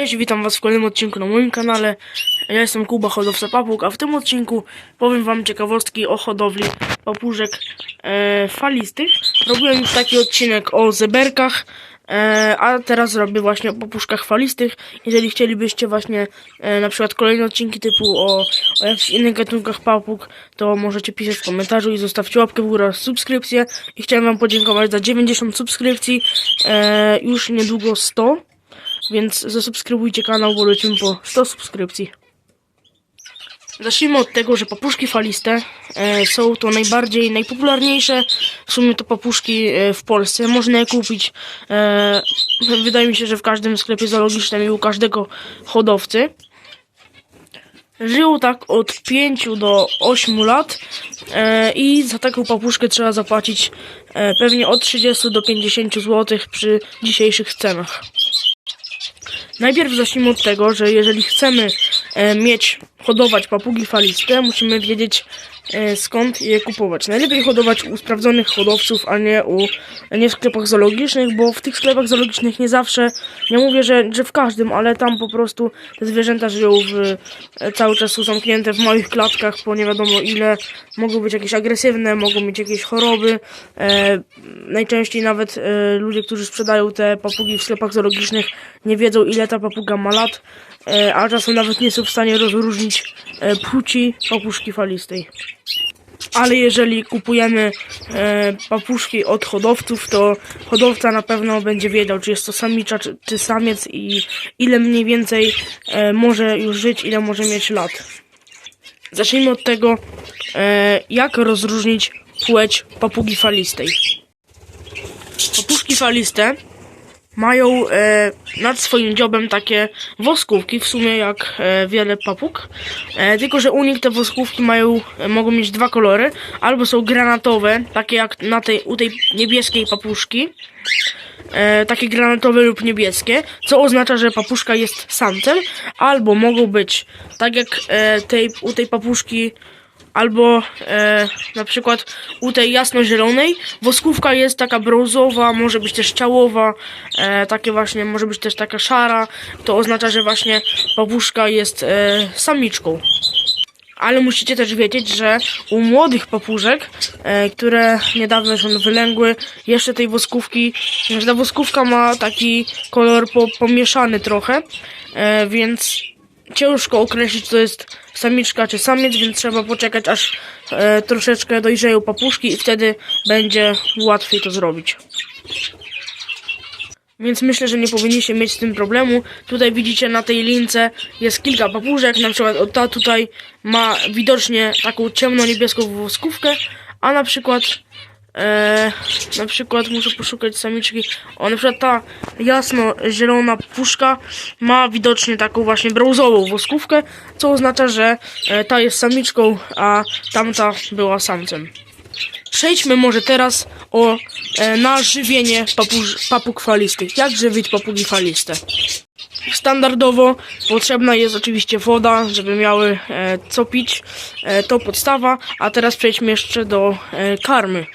Cześć, witam was w kolejnym odcinku na moim kanale. Ja jestem Kuba, hodowca papug, a w tym odcinku powiem wam ciekawostki o hodowli papużek e, falistych. Robiłem już taki odcinek o zeberkach, e, a teraz robię właśnie o papuszkach falistych. Jeżeli chcielibyście właśnie e, na przykład kolejne odcinki typu o, o jakichś innych gatunkach papug, to możecie pisać w komentarzu i zostawcie łapkę w górę oraz subskrypcję. I chciałem wam podziękować za 90 subskrypcji, e, już niedługo 100. Więc zasubskrybujcie kanał, bo lecimy po 100 subskrypcji. Zacznijmy od tego, że papuszki faliste e, są to najbardziej, najpopularniejsze w sumie to papuszki e, w Polsce. Można je kupić, e, wydaje mi się, że w każdym sklepie zoologicznym i u każdego hodowcy. Żyją tak od 5 do 8 lat e, i za taką papuszkę trzeba zapłacić e, pewnie od 30 do 50 zł przy dzisiejszych cenach. Najpierw zacznijmy od tego, że jeżeli chcemy e, mieć, hodować papugi faliste, musimy wiedzieć skąd je kupować. Najlepiej hodować u sprawdzonych hodowców, a nie, u, nie w sklepach zoologicznych, bo w tych sklepach zoologicznych nie zawsze, nie mówię, że, że w każdym, ale tam po prostu te zwierzęta żyją w, e, cały czas są zamknięte w małych klatkach po nie wiadomo ile, mogą być jakieś agresywne, mogą mieć jakieś choroby. E, najczęściej nawet e, ludzie, którzy sprzedają te papugi w sklepach zoologicznych nie wiedzą ile ta papuga ma lat, e, a czasem nawet nie są w stanie rozróżnić e, płci papuszki falistej. Ale jeżeli kupujemy e, papuszki od hodowców, to hodowca na pewno będzie wiedział, czy jest to samicza, czy, czy samiec i ile mniej więcej e, może już żyć, ile może mieć lat. Zacznijmy od tego, e, jak rozróżnić płeć papugi falistej. Papuszki faliste mają e, nad swoim dziobem takie woskówki, w sumie jak e, wiele papug. E, tylko, że u nich te woskówki mają, e, mogą mieć dwa kolory. Albo są granatowe, takie jak na tej, u tej niebieskiej papuszki. E, takie granatowe lub niebieskie, co oznacza, że papuszka jest samcem. Albo mogą być tak jak e, tej, u tej papuszki albo e, na przykład u tej jasno-zielonej woskówka jest taka brązowa, może być też ciałowa, e, takie właśnie, może być też taka szara, to oznacza, że właśnie papuszka jest e, samiczką. Ale musicie też wiedzieć, że u młodych papużek, e, które niedawno się wylęgły, jeszcze tej woskówki, że ta woskówka ma taki kolor po, pomieszany trochę, e, więc ciężko określić, to jest samiczka czy samiec, więc trzeba poczekać, aż e, troszeczkę dojrzeją papuszki i wtedy będzie łatwiej to zrobić. Więc myślę, że nie powinniście mieć z tym problemu. Tutaj widzicie na tej lince jest kilka papużek, na przykład ta tutaj ma widocznie taką ciemno-niebieską woskówkę, a na przykład e, na przykład muszę poszukać samiczki. O, na przykład ta jasno-zielona puszka ma widocznie taką właśnie brązową woskówkę, co oznacza, że e, ta jest samiczką, a tamta była samcem. Przejdźmy może teraz o, e, na żywienie papuż, papug falistych. Jak żywić papugi faliste? Standardowo potrzebna jest oczywiście woda, żeby miały e, co pić. E, to podstawa, a teraz przejdźmy jeszcze do e, karmy.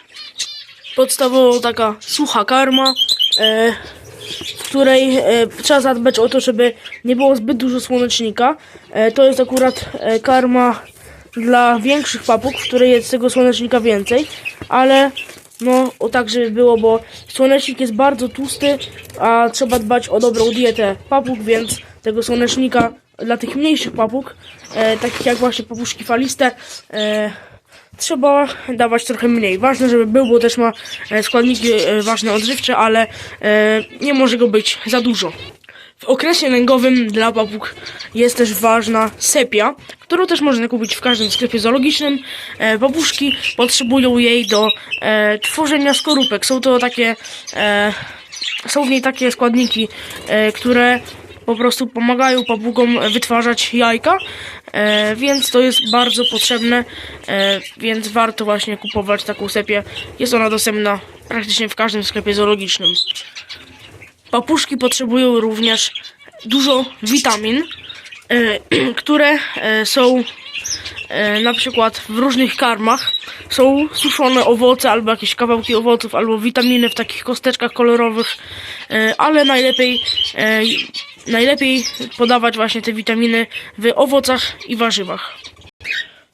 Podstawowo taka sucha karma, e, w której e, trzeba zadbać o to, żeby nie było zbyt dużo słonecznika. E, to jest akurat e, karma dla większych papug, w której jest tego słonecznika więcej, ale no o tak, żeby było, bo słonecznik jest bardzo tłusty, a trzeba dbać o dobrą dietę papug, więc tego słonecznika dla tych mniejszych papug, e, takich jak właśnie papuszki faliste, e, trzeba dawać trochę mniej. Ważne, żeby był, bo też ma e, składniki e, ważne odżywcze, ale e, nie może go być za dużo. W okresie lęgowym dla papug jest też ważna sepia, którą też można kupić w każdym sklepie zoologicznym. Papuszki potrzebują jej do tworzenia skorupek. Są to takie, są w niej takie składniki, które po prostu pomagają papugom wytwarzać jajka, e, więc to jest bardzo potrzebne, e, więc warto właśnie kupować taką sepię. Jest ona dostępna praktycznie w każdym sklepie zoologicznym. Papuszki potrzebują również dużo witamin, e, które są na przykład w różnych karmach. Są suszone owoce albo jakieś kawałki owoców, albo witaminy w takich kosteczkach kolorowych, ale najlepiej najlepiej podawać właśnie te witaminy w owocach i warzywach.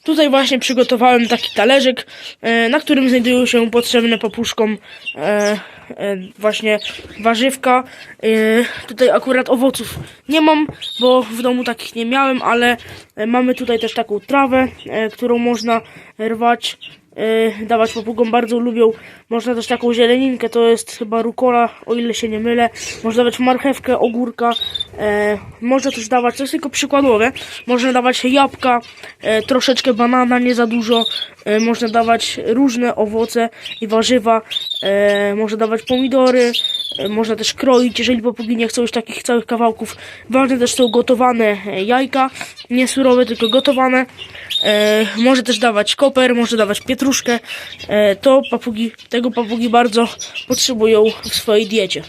Tutaj właśnie przygotowałem taki talerzyk, e, na którym znajdują się potrzebne papuszkom e, e, właśnie warzywka. Tutaj akurat owoców nie mam, bo w domu takich nie miałem, ale mamy tutaj też taką trawę, którą można rwać, e, dawać papugom, bardzo lubią. Można też taką zieleninkę, to jest chyba rukola, o ile się nie mylę. Można dawać marchewkę, ogórka, e, można też dawać, to jest tylko przykładowe, można dawać jabłka, e, troszeczkę banana, nie za dużo. E, można dawać różne owoce i warzywa, e, można dawać pomidory, e, można też kroić, jeżeli papugi nie chcą już takich całych kawałków. Ważne też są gotowane e, jajka, nie surowe, tylko gotowane. E, może też dawać koper, może dawać pietruszkę. E, to papugi, tego papugi bardzo potrzebują w swojej diecie.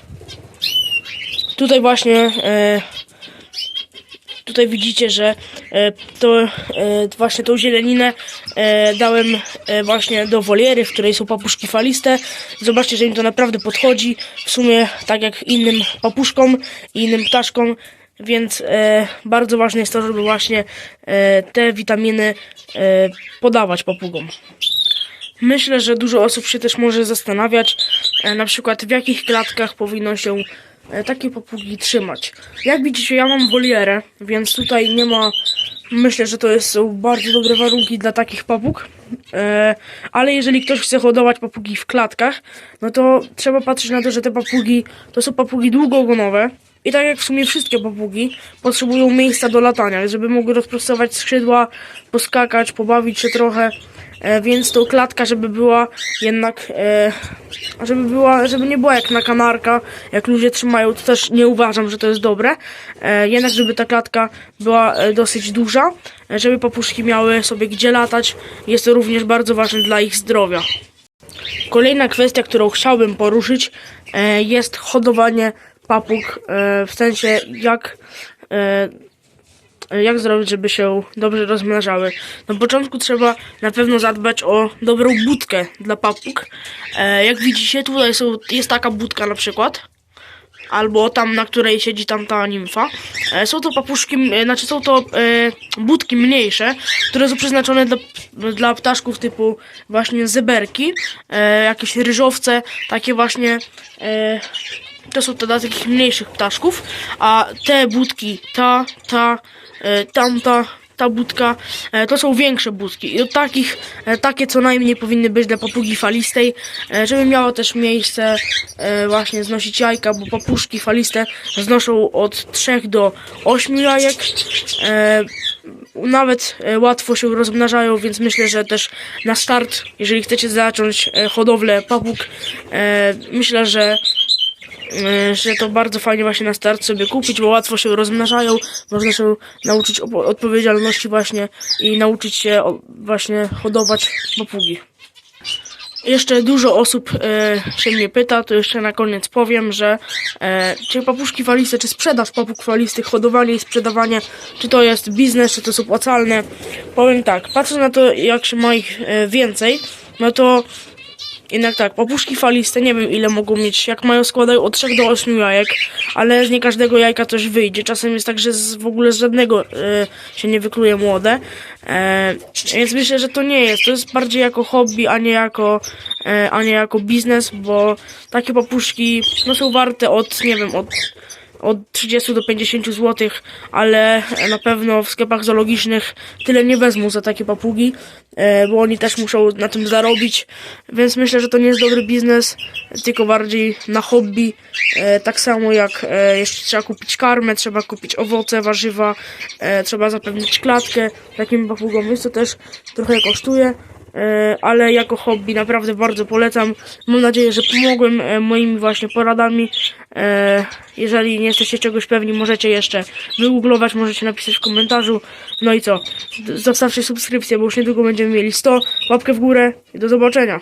Tutaj właśnie e, tutaj widzicie, że e, to e, właśnie tą zieleninę e, dałem właśnie do woliery, w której są papuszki faliste. Zobaczcie, że im to naprawdę podchodzi. W sumie tak jak innym papuszkom i innym ptaszkom. Więc bardzo ważne jest to, żeby właśnie te witaminy podawać papugom. Myślę, że dużo osób się też może zastanawiać, na przykład w jakich klatkach powinno się takie papugi trzymać. Jak widzicie, ja mam wolierę, więc tutaj nie ma. Myślę, że to jest, są bardzo dobre warunki dla takich papug. E, ale jeżeli ktoś chce hodować papugi w klatkach, no to trzeba patrzeć na to, że te papugi to są papugi długogonowe. I tak jak w sumie wszystkie papugi potrzebują miejsca do latania, żeby mogły rozprostować skrzydła, poskakać, pobawić się trochę. E, więc tą klatka, żeby była jednak, e, żeby była, żeby nie była jak na kanarka, jak ludzie trzymają, to też nie uważam, że to jest dobre. E, jednak, żeby ta klatka była e, dosyć duża, e, żeby papuszki miały sobie gdzie latać. Jest to również bardzo ważne dla ich zdrowia. Kolejna kwestia, którą chciałbym poruszyć, e, jest hodowanie papug, e, w sensie jak, e, jak zrobić, żeby się dobrze rozmnażały. Na początku trzeba na pewno zadbać o dobrą budkę dla papug. E, jak widzicie, tutaj są, jest taka budka na przykład. Albo tam, na której siedzi tamta nimfa. Są to papuszki, znaczy są to budki mniejsze, które są przeznaczone dla, dla ptaszków typu właśnie zeberki, jakieś ryżowce, takie właśnie. To są to dla takich mniejszych ptaszków, a te budki, ta, ta, e, tamta, ta budka, e, to są większe budki. I od takich, e, takie co najmniej powinny być dla papugi falistej, e, żeby miało też miejsce właśnie znosić jajka, bo papuszki faliste znoszą od 3 do 8 jajek. Nawet łatwo się rozmnażają, więc myślę, że też na start, jeżeli chcecie zacząć hodowlę papug, myślę, że że to bardzo fajnie właśnie na start sobie kupić, bo łatwo się rozmnażają, można się nauczyć odpowiedzialności właśnie i nauczyć się właśnie hodować papugi. Jeszcze dużo osób e, się mnie pyta, to jeszcze na koniec powiem, że e, czy papuszki faliste, czy sprzedaż papug falistych, hodowanie i sprzedawanie, czy to jest biznes, czy to jest opłacalne. Powiem tak, patrzę na to, jak się ma ich e, więcej, no to jednak tak, papuszki faliste, nie wiem ile mogą mieć, jak mają składają od 3 do 8 jajek, ale z nie każdego jajka coś wyjdzie. Czasem jest tak, że z, w ogóle z żadnego e, się nie wykluje młode. E, więc myślę, że to nie jest. To jest bardziej jako hobby, a nie jako, e, a nie jako biznes, bo takie papuszki no, są warte od, nie wiem, od od 30 do 50 zł, ale na pewno w sklepach zoologicznych tyle nie wezmą za takie papugi, e, bo oni też muszą na tym zarobić, więc myślę, że to nie jest dobry biznes, tylko bardziej na hobby. E, Tak samo jak e, jeszcze trzeba kupić karmę, trzeba kupić owoce, warzywa, trzeba zapewnić klatkę takim papugom, więc to też trochę kosztuje. E, ale jako hobby naprawdę bardzo polecam. Mam nadzieję, że pomogłem e, moimi właśnie poradami. E, Jeżeli nie jesteście czegoś pewni, możecie jeszcze wygooglować, możecie napisać w komentarzu. No i co? Zostawcie subskrypcję, bo już niedługo będziemy mieli 100. Łapkę w górę i do zobaczenia.